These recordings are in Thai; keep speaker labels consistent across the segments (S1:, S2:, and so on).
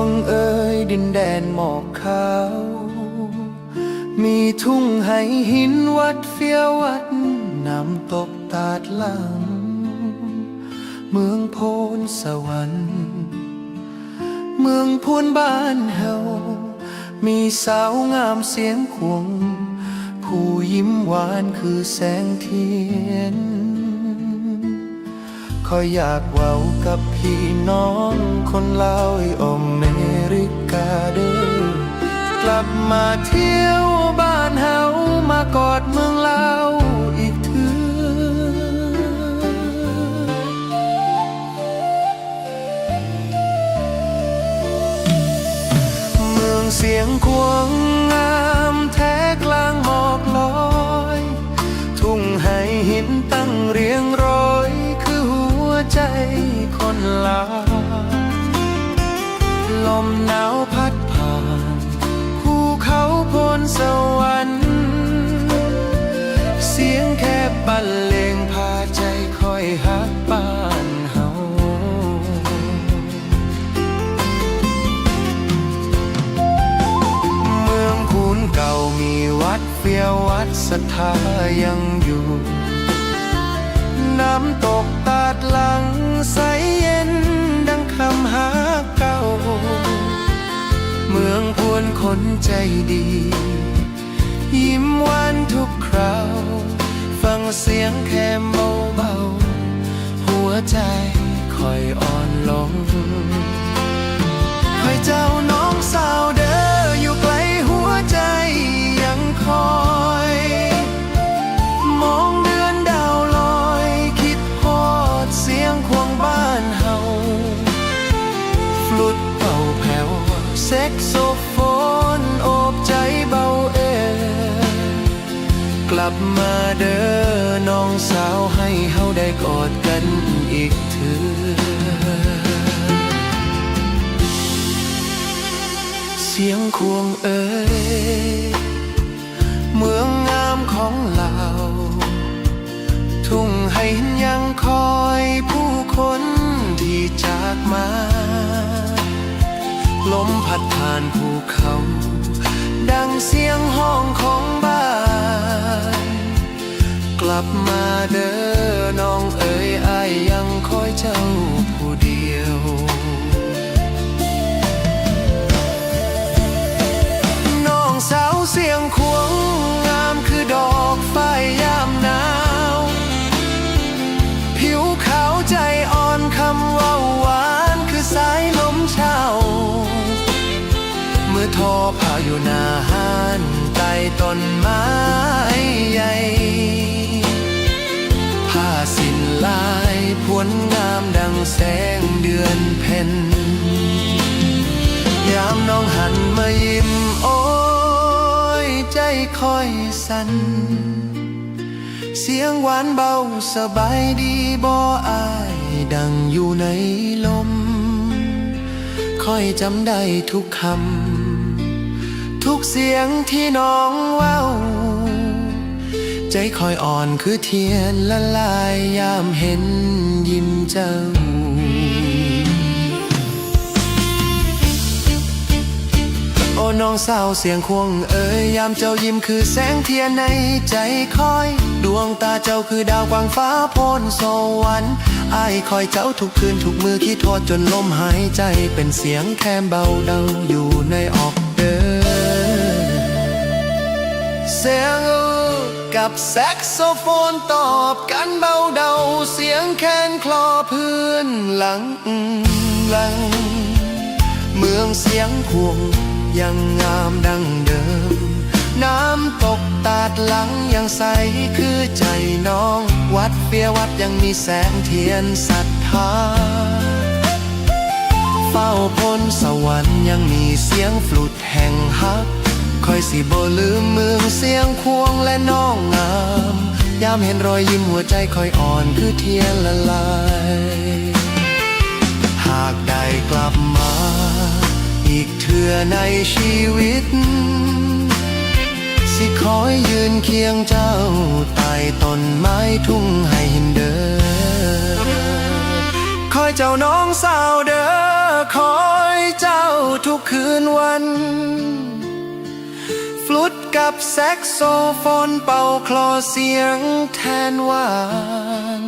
S1: วงเอ่ยดินแดนหมอกขาว มีทุ่งไห้หินวัดเฟียววัดน้ำตกตาดหลัง เมืองโพนสวรรค์ เมืองพูนบ้านเฮา มีสาวงามเสียงควง ผู้ยิ้มหวานคือแสงเทียน ขออยากเว้ากับพี่น้องคนลาวให้อเมริกาเด้อกลับมาเที่ยวบ้านเฮามากอดเมืองลาวอีกเถือเมืองเสียงควง ดเฟียววัดศรัทธายังอยู่ น้ำตกตาดหลังใสเย็นดังคำหาเก่า เมืองพวนคนใจดี ยิ้มหวานทุกคราว ฟังเสียงแค่เบาเบาหัวใจคอยอ่อนลง เซ็กโซโฟนโอบใจเบาเอ กลับมาเด้อน้องสาวให้เฮาได้กอดกันอีกเถือเสียงควงเอ่ยเมืองงามของเรา ทุ่งให้ พัดผ่านภูเขา ดังเสียงห้องของบ้าน กลับมาเด้อน้อง ทอผ้าอยู่หน้าห้านใต้ต้นไม้ใหญ่ผ้าสินลายพวนงามดังแสงเดือนเพ็ญยามน้องหันมายิ้มโอ้ยใจคอยสั่นเสียงหวานเบาสบายดีบ่อายดังอยู่ในลม คอยจำได้ทุกคำ ทุกเสียงที่น้องเว้าใจคอยอ่อนคือเทียนละลายยามเห็นยิ้มเจ้าโอ้น้องสาวเสียงควงเอ่ยยามเจ้ายิ้มคือแสงเทียนในใจคอย ดวงตาเจ้าคือดาวกวางฟ้าโพนสวรรค์อายคอยเจ้าทุกคืนทุกมือคิดโทษจนลมหายใจเป็นเสียงแค่เบาเดาอยู่ในออก เสียงกับแซกโซโฟนตอบกันเบาเดาเสียงแคนคลอพื่อนหลังหลัง เมืองเสียงควงยังงามดังเดิม น้ำตกตาดหลังยังใสคือใจน้อง วัดเฟียวัดยังมีแสงเทียนศรัทธาเฝ้าพ้นสวรรค์ยังมีเสียงฟลุดแห่งฮัก คอยสิบ่ลืมเมืองเสียงควงและน้องงาม ยามเห็นรอยยิ้มหัวใจคอยอ่อนคือเทียนละลาย หากได้กลับมา อีกเทื่อในชีวิต สิคอยยืนเคียงเจ้าใต้ต้นไม้ทุ่งให้เห็นเด้อคอยเจ้าน้องสาวเด้อคอยเจ้าทุกคืนวัน กับแซกโซโฟนเป่าคลอเสียงแทนหวาน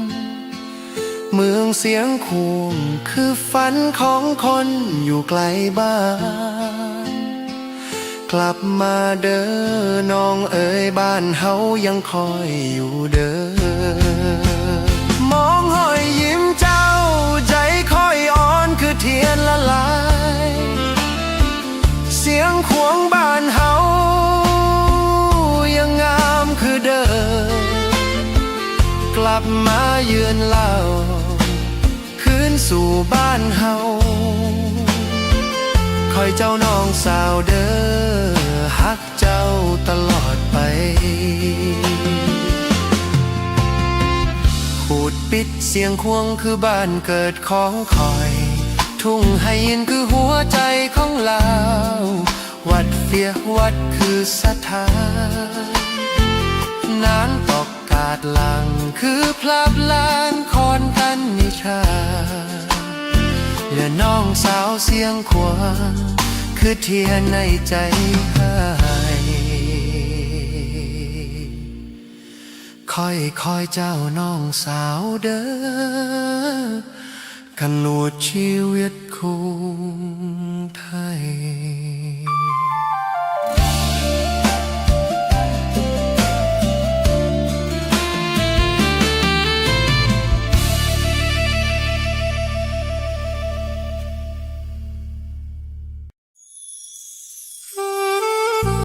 S1: เมืองเสียงคูมคือฝันของคนอยู่ไกลบ้าน กลับมาเด้อน้องเอ๋ยบ้านเฮายังคอยอยู่เด้อมองหอย เยือนเล่า คืนสู่บ้านเฮาคอยเจ้าน้องสาวเด้อฮักเจ้าตลอดไปขูดปิดเสียงควงคือบ้านเกิดของคอย ทุ่งไฮยินคือหัวใจของเราวัดเฟียวัดคือสถานนานตอ ดหลังคือพลาบลานคอนกันนิชา และน้องสาวเสียงขวางคือเทียนในใจให้คอยคอยเจ้าน้องสาวเด้อกันหนวดชีวิตคงไทย